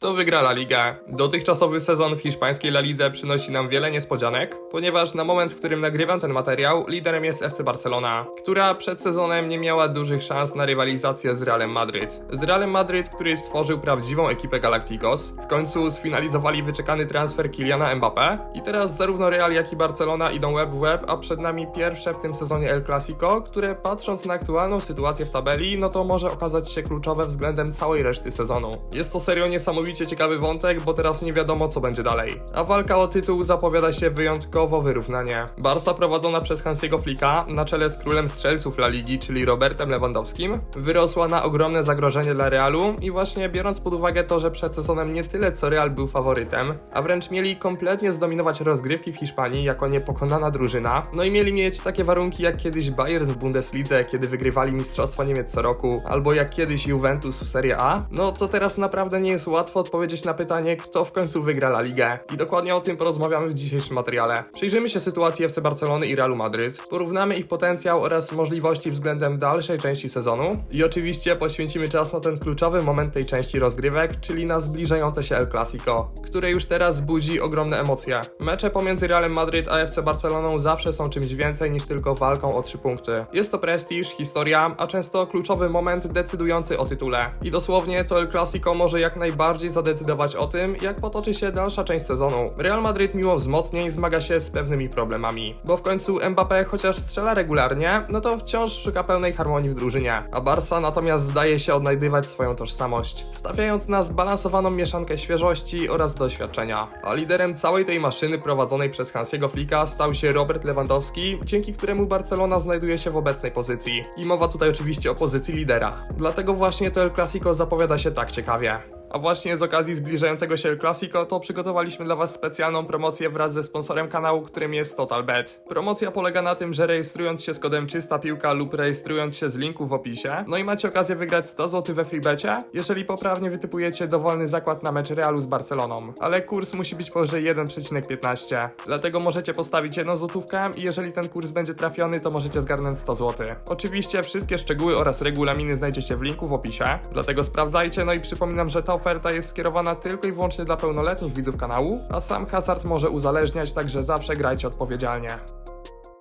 Kto wygra La Ligę? Dotychczasowy sezon w hiszpańskiej La Lidze przynosi nam wiele niespodzianek, ponieważ na moment, w którym nagrywam ten materiał, liderem jest FC Barcelona, która przed sezonem nie miała dużych szans na rywalizację z Realem Madryt. Z Realem Madryt, który stworzył prawdziwą ekipę Galacticos, w końcu sfinalizowali wyczekany transfer Kyliana Mbappé i teraz zarówno Real, jak i Barcelona idą web w web, a przed nami pierwsze w tym sezonie El Clasico, które patrząc na aktualną sytuację w tabeli, no to może okazać się kluczowe względem całej reszty sezonu. Jest to serio niesamowicie ciekawy wątek, bo teraz nie wiadomo co będzie dalej. A walka o tytuł zapowiada się wyjątkowo wyrównanie. Barca prowadzona przez Hansiego Flicka na czele z królem strzelców La Ligi, czyli Robertem Lewandowskim, wyrosła na ogromne zagrożenie dla Realu i właśnie biorąc pod uwagę to, że przed sezonem nie tyle co Real był faworytem, a wręcz mieli kompletnie zdominować rozgrywki w Hiszpanii jako niepokonana drużyna, no i mieli mieć takie warunki jak kiedyś Bayern w Bundeslidze, kiedy wygrywali Mistrzostwo Niemiec co roku, albo jak kiedyś Juventus w Serie A, no to teraz naprawdę nie jest łatwo odpowiedzieć na pytanie, kto w końcu wygra La Ligę. I dokładnie o tym porozmawiamy w dzisiejszym materiale. Przyjrzymy się sytuacji FC Barcelony i Realu Madryt, porównamy ich potencjał oraz możliwości względem dalszej części sezonu i oczywiście poświęcimy czas na ten kluczowy moment tej części rozgrywek, czyli na zbliżające się El Clasico, które już teraz budzi ogromne emocje. Mecze pomiędzy Realem Madryt a FC Barceloną zawsze są czymś więcej niż tylko walką o trzy punkty. Jest to prestiż, historia, a często kluczowy moment decydujący o tytule. I dosłownie to El Clasico może jak najbardziej zadecydować o tym, jak potoczy się dalsza część sezonu. Real Madryt mimo wzmocnień zmaga się z pewnymi problemami, bo w końcu Mbappé chociaż strzela regularnie, no to wciąż szuka pełnej harmonii w drużynie, a Barca natomiast zdaje się odnajdywać swoją tożsamość, stawiając na zbalansowaną mieszankę świeżości oraz doświadczenia. A liderem całej tej maszyny prowadzonej przez Hansiego Flicka stał się Robert Lewandowski, dzięki któremu Barcelona znajduje się w obecnej pozycji. I mowa tutaj oczywiście o pozycji lidera. Dlatego właśnie to El Clasico zapowiada się tak ciekawie. A właśnie z okazji zbliżającego się El Clasico to przygotowaliśmy dla Was specjalną promocję wraz ze sponsorem kanału, którym jest TotalBet. Promocja polega na tym, że rejestrując się z kodem czysta piłka lub rejestrując się z linku w opisie, no i macie okazję wygrać 100 zł we freebecie, jeżeli poprawnie wytypujecie dowolny zakład na mecz Realu z Barceloną. Ale kurs musi być powyżej 1,15. Dlatego możecie postawić jedną złotówkę i jeżeli ten kurs będzie trafiony, to możecie zgarnąć 100 zł. Oczywiście wszystkie szczegóły oraz regulaminy znajdziecie w linku w opisie, dlatego sprawdzajcie, no i przypominam, że ta oferta jest skierowana tylko i wyłącznie dla pełnoletnich widzów kanału, a sam hazard może uzależniać, także zawsze grajcie odpowiedzialnie.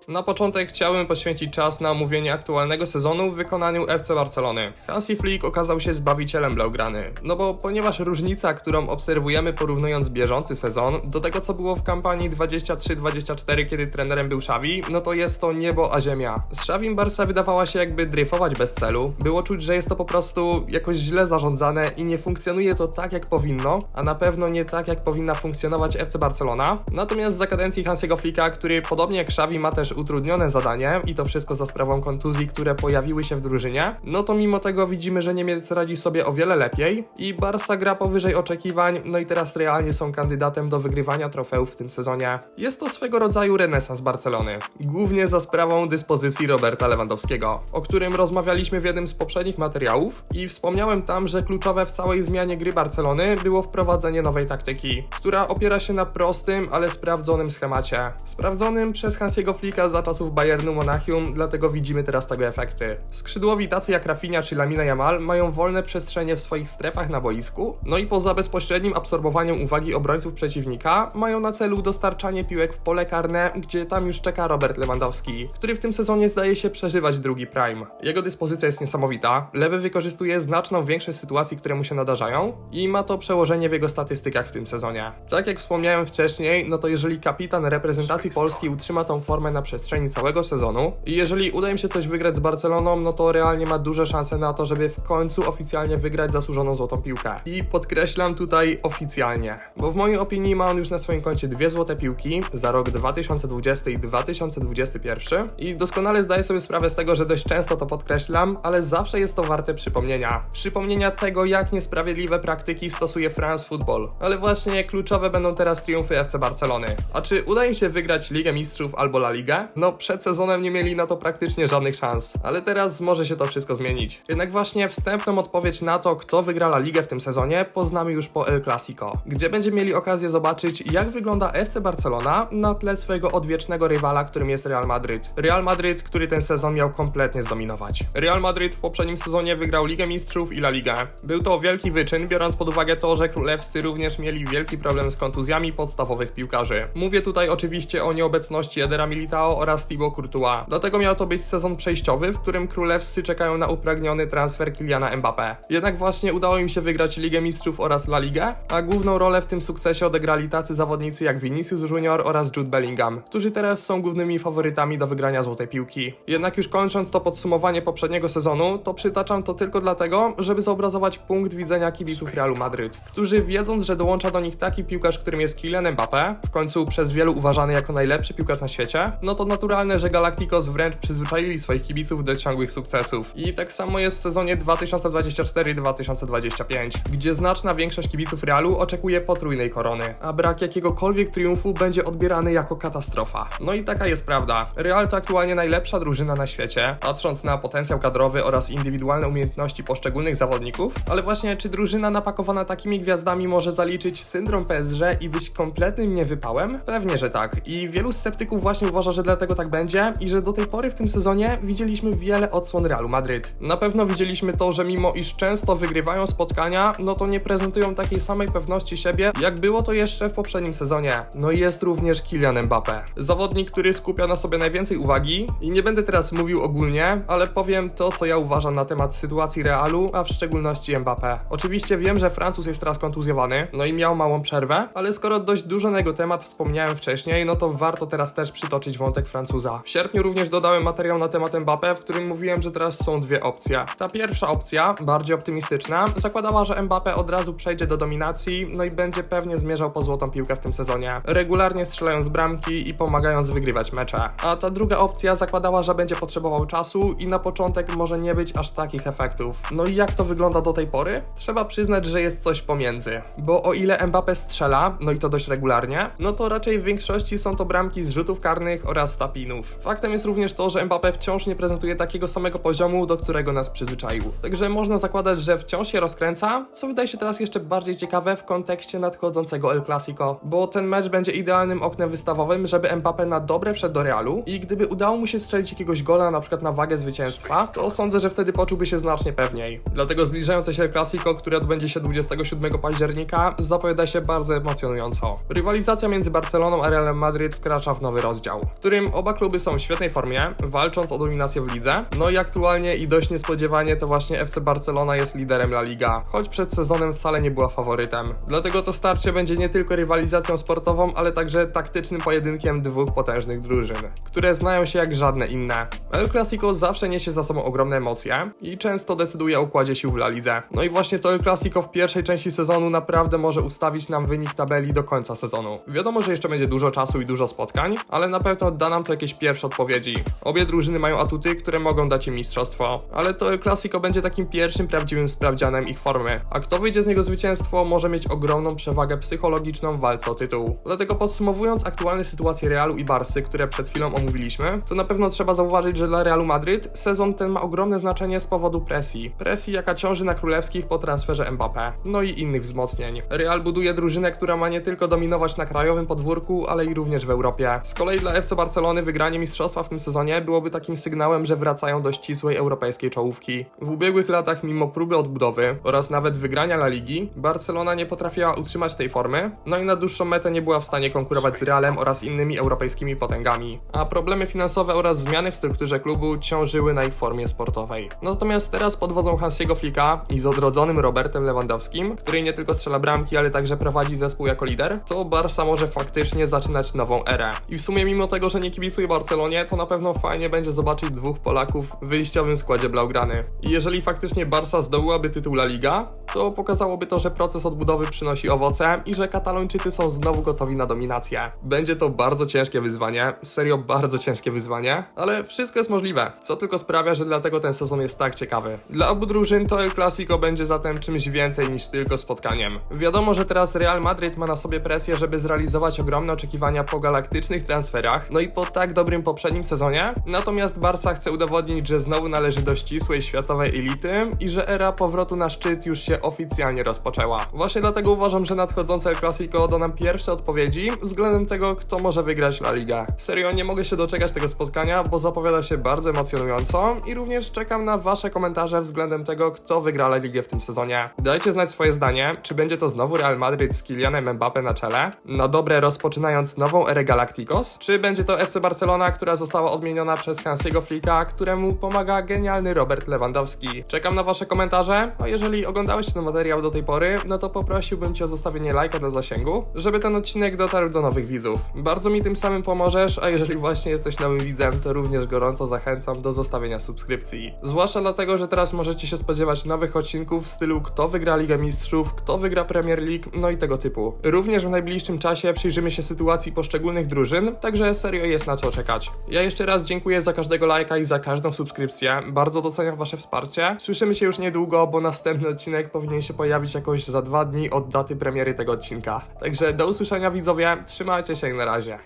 Na początek chciałbym poświęcić czas na omówienie aktualnego sezonu w wykonaniu FC Barcelony. Hansi Flick okazał się zbawicielem Blaugrany. No bo ponieważ różnica, którą obserwujemy porównując bieżący sezon do tego co było w kampanii 23-24, kiedy trenerem był Xavi, no to jest to niebo a ziemia. Z Xavim Barca wydawała się jakby dryfować bez celu. Było czuć, że jest to po prostu jakoś źle zarządzane i nie funkcjonuje to tak jak powinno, a na pewno nie tak jak powinna funkcjonować FC Barcelona. Natomiast za kadencji Hansiego Flicka, który podobnie jak Xavi ma też utrudnione zadanie i to wszystko za sprawą kontuzji, które pojawiły się w drużynie, no to mimo tego widzimy, że Niemiec radzi sobie o wiele lepiej i Barca gra powyżej oczekiwań, no i teraz realnie są kandydatem do wygrywania trofeów w tym sezonie. Jest to swego rodzaju renesans Barcelony, głównie za sprawą dyspozycji Roberta Lewandowskiego, o którym rozmawialiśmy w jednym z poprzednich materiałów i wspomniałem tam, że kluczowe w całej zmianie gry Barcelony było wprowadzenie nowej taktyki, która opiera się na prostym, ale sprawdzonym schemacie. Sprawdzonym przez Hansiego Flicka za czasów Bayernu Monachium, dlatego widzimy teraz tego efekty. Skrzydłowi tacy jak Rafinha czy Lamina Yamal mają wolne przestrzenie w swoich strefach na boisku, no i poza bezpośrednim absorbowaniem uwagi obrońców przeciwnika, mają na celu dostarczanie piłek w pole karne, gdzie tam już czeka Robert Lewandowski, który w tym sezonie zdaje się przeżywać drugi prime. Jego dyspozycja jest niesamowita, lewy wykorzystuje znaczną większość sytuacji, które mu się nadarzają i ma to przełożenie w jego statystykach w tym sezonie. Tak jak wspomniałem wcześniej, no to jeżeli kapitan reprezentacji Polski utrzyma tą formę na przestrzeni całego sezonu i jeżeli uda im się coś wygrać z Barceloną, no to realnie ma duże szanse na to, żeby w końcu oficjalnie wygrać zasłużoną złotą piłkę. I podkreślam tutaj oficjalnie, bo w mojej opinii ma on już na swoim koncie dwie złote piłki za rok 2020 i 2021 i doskonale zdaję sobie sprawę z tego, że dość często to podkreślam, ale zawsze jest to warte przypomnienia. Przypomnienia tego, jak niesprawiedliwe praktyki stosuje France Football. Ale właśnie kluczowe będą teraz triumfy FC Barcelony. A czy uda im się wygrać Ligę Mistrzów albo La Ligę? No przed sezonem nie mieli na to praktycznie żadnych szans, ale teraz może się to wszystko zmienić. Jednak właśnie wstępną odpowiedź na to, kto wygra La Ligę w tym sezonie, poznamy już po El Clasico, gdzie będziemy mieli okazję zobaczyć, jak wygląda FC Barcelona na tle swojego odwiecznego rywala, którym jest Real Madryt. Real Madryt, który ten sezon miał kompletnie zdominować. Real Madryt w poprzednim sezonie wygrał Ligę Mistrzów i La Ligę. Był to wielki wyczyn, biorąc pod uwagę to, że królewscy również mieli wielki problem z kontuzjami podstawowych piłkarzy. Mówię tutaj oczywiście o nieobecności Edera Militao oraz Thibaut Courtois. Dlatego miał to być sezon przejściowy, w którym królewscy czekają na upragniony transfer Kyliana Mbappé. Jednak właśnie udało im się wygrać Ligę Mistrzów oraz La Ligę, a główną rolę w tym sukcesie odegrali tacy zawodnicy jak Vinicius Junior oraz Jude Bellingham, którzy teraz są głównymi faworytami do wygrania złotej piłki. Jednak już kończąc to podsumowanie poprzedniego sezonu, to przytaczam to tylko dlatego, żeby zobrazować punkt widzenia kibiców Realu Madryt, którzy wiedząc, że dołącza do nich taki piłkarz, którym jest Kylian Mbappé, w końcu przez wielu uważany jako najlepszy piłkarz na świecie, no to naturalne, że Galacticos wręcz przyzwyczaili swoich kibiców do ciągłych sukcesów. I tak samo jest w sezonie 2024-2025, gdzie znaczna większość kibiców Realu oczekuje potrójnej korony, a brak jakiegokolwiek triumfu będzie odbierany jako katastrofa. No i taka jest prawda. Real to aktualnie najlepsza drużyna na świecie, patrząc na potencjał kadrowy oraz indywidualne umiejętności poszczególnych zawodników, ale właśnie czy drużyna napakowana takimi gwiazdami może zaliczyć syndrom PSG i być kompletnym niewypałem? Pewnie, że tak. I wielu sceptyków właśnie uważa, że dlatego tak będzie i że do tej pory w tym sezonie widzieliśmy wiele odsłon Realu Madryt. Na pewno widzieliśmy to, że mimo iż często wygrywają spotkania, no to nie prezentują takiej samej pewności siebie, jak było to jeszcze w poprzednim sezonie. No i jest również Kylian Mbappé. Zawodnik, który skupia na sobie najwięcej uwagi i nie będę teraz mówił ogólnie, ale powiem to, co ja uważam na temat sytuacji Realu, a w szczególności Mbappé. Oczywiście wiem, że Francuz jest teraz kontuzjowany, no i miał małą przerwę, ale skoro dość dużo na jego temat wspomniałem wcześniej, no to warto teraz też przytoczyć wątek Francuza. W sierpniu również dodałem materiał na temat Mbappé, w którym mówiłem, że teraz są dwie opcje. Ta pierwsza opcja, bardziej optymistyczna, zakładała, że Mbappé od razu przejdzie do dominacji, no i będzie pewnie zmierzał po złotą piłkę w tym sezonie, regularnie strzelając bramki i pomagając wygrywać mecze. A ta druga opcja zakładała, że będzie potrzebował czasu i na początek może nie być aż takich efektów. No i jak to wygląda do tej pory? Trzeba przyznać, że jest coś pomiędzy. Bo o ile Mbappé strzela, no i to dość regularnie, no to raczej w większości są to bramki z rzutów karnych oraz tapinów. Faktem jest również to, że Mbappé wciąż nie prezentuje takiego samego poziomu, do którego nas przyzwyczaił. Także można zakładać, że wciąż się rozkręca, co wydaje się teraz jeszcze bardziej ciekawe w kontekście nadchodzącego El Clasico, bo ten mecz będzie idealnym oknem wystawowym, żeby Mbappé na dobre wszedł do Realu i gdyby udało mu się strzelić jakiegoś gola na przykład na wagę zwycięstwa, to sądzę, że wtedy poczułby się znacznie pewniej. Dlatego zbliżające się El Clasico, które odbędzie się 27 października, zapowiada się bardzo emocjonująco. Rywalizacja między Barceloną a Realem Madryt wkracza w nowy rozdział, którym oba kluby są w świetnej formie, walcząc o dominację w lidze. No i aktualnie i dość niespodziewanie to właśnie FC Barcelona jest liderem La Liga, choć przed sezonem wcale nie była faworytem. Dlatego to starcie będzie nie tylko rywalizacją sportową, ale także taktycznym pojedynkiem dwóch potężnych drużyn, które znają się jak żadne inne. El Clasico zawsze niesie za sobą ogromne emocje i często decyduje o układzie sił w La Lidze. No i właśnie to El Clasico w pierwszej części sezonu naprawdę może ustawić nam wynik tabeli do końca sezonu. Wiadomo, że jeszcze będzie dużo czasu i dużo spotkań, ale na pewno da nam to jakieś pierwsze odpowiedzi. Obie drużyny mają atuty, które mogą dać im mistrzostwo, ale to El Clasico będzie takim pierwszym prawdziwym sprawdzianem ich formy, a kto wyjdzie z niego zwycięstwo może mieć ogromną przewagę psychologiczną w walce o tytuł. Dlatego podsumowując aktualne sytuacje Realu i Barsy, które przed chwilą omówiliśmy, to na pewno trzeba zauważyć, że dla Realu Madryt sezon ten ma ogromne znaczenie z powodu presji. Presji, jaka ciąży na królewskich po transferze Mbappé, no i innych wzmocnień. Real buduje drużynę, która ma nie tylko dominować na krajowym podwórku, ale i również w Europie. Z kolei dla FC Barcelony wygranie mistrzostwa w tym sezonie byłoby takim sygnałem, że wracają do ścisłej europejskiej czołówki. W ubiegłych latach, mimo próby odbudowy oraz nawet wygrania La Ligi, Barcelona nie potrafiła utrzymać tej formy, no i na dłuższą metę nie była w stanie konkurować z Realem oraz innymi europejskimi potęgami. A problemy finansowe oraz zmiany w strukturze klubu ciążyły na ich formie sportowej. Natomiast teraz pod wodzą Hansiego Flicka i z odrodzonym Robertem Lewandowskim, który nie tylko strzela bramki, ale także prowadzi zespół jako lider, to Barca może faktycznie zaczynać nową erę. I w sumie mimo tego, że nie kibicuję Barcelonie, to na pewno fajnie będzie zobaczyć dwóch Polaków w wyjściowym składzie Blaugrany. I jeżeli faktycznie Barca zdobyłaby tytuł La Liga, to pokazałoby to, że proces odbudowy przynosi owoce i że Katalończycy są znowu gotowi na dominację. Będzie to bardzo ciężkie wyzwanie, serio bardzo ciężkie wyzwanie, ale wszystko jest możliwe, co tylko sprawia, że dlatego ten sezon jest tak ciekawy. Dla obu drużyn to El Clasico będzie zatem czymś więcej niż tylko spotkaniem. Wiadomo, że teraz Real Madryt ma na sobie presję, żeby zrealizować ogromne oczekiwania po galaktycznych transferach, no i po tak dobrym poprzednim sezonie. Natomiast Barca chce udowodnić, że znowu należy do ścisłej światowej elity i że era powrotu na szczyt już się oficjalnie rozpoczęła. Właśnie dlatego uważam, że nadchodzące El Clasico da nam pierwsze odpowiedzi względem tego, kto może wygrać La Liga. Serio, nie mogę się doczekać tego spotkania, bo zapowiada się bardzo emocjonująco i również czekam na wasze komentarze względem tego, kto wygra La Ligę w tym sezonie. Dajcie znać swoje zdanie, czy będzie to znowu Real Madrid z Kylianem Mbappé na czele, na dobre rozpoczynając nową erę Galacticos, czy będzie to FC Barcelona, która została odmieniona przez Hansiego Flicka, któremu pomaga genialny Robert Lewandowski. Czekam na wasze komentarze, a jeżeli oglądałeś ten materiał do tej pory, no to poprosiłbym cię o zostawienie lajka dla zasięgu, żeby ten odcinek dotarł do nowych widzów. Bardzo mi tym samym pomożesz, a jeżeli właśnie jesteś nowym widzem, to również gorąco zachęcam do zostawienia subskrypcji. Zwłaszcza dlatego, że teraz możecie się spodziewać nowych odcinków w stylu kto wygra Ligę Mistrzów, kto wygra Premier League, no i tego typu. Również w najbliższym czasie przyjrzymy się sytuacji poszczególnych drużyn, także serio jest na co czekać. Ja jeszcze raz dziękuję za każdego lajka i za każdą subskrypcję. Bardzo doceniam wasze wsparcie. Słyszymy się już niedługo, bo następny odcinek powinien się pojawić jakoś za dwa dni od daty premiery tego odcinka. Także do usłyszenia widzowie, trzymajcie się i na razie.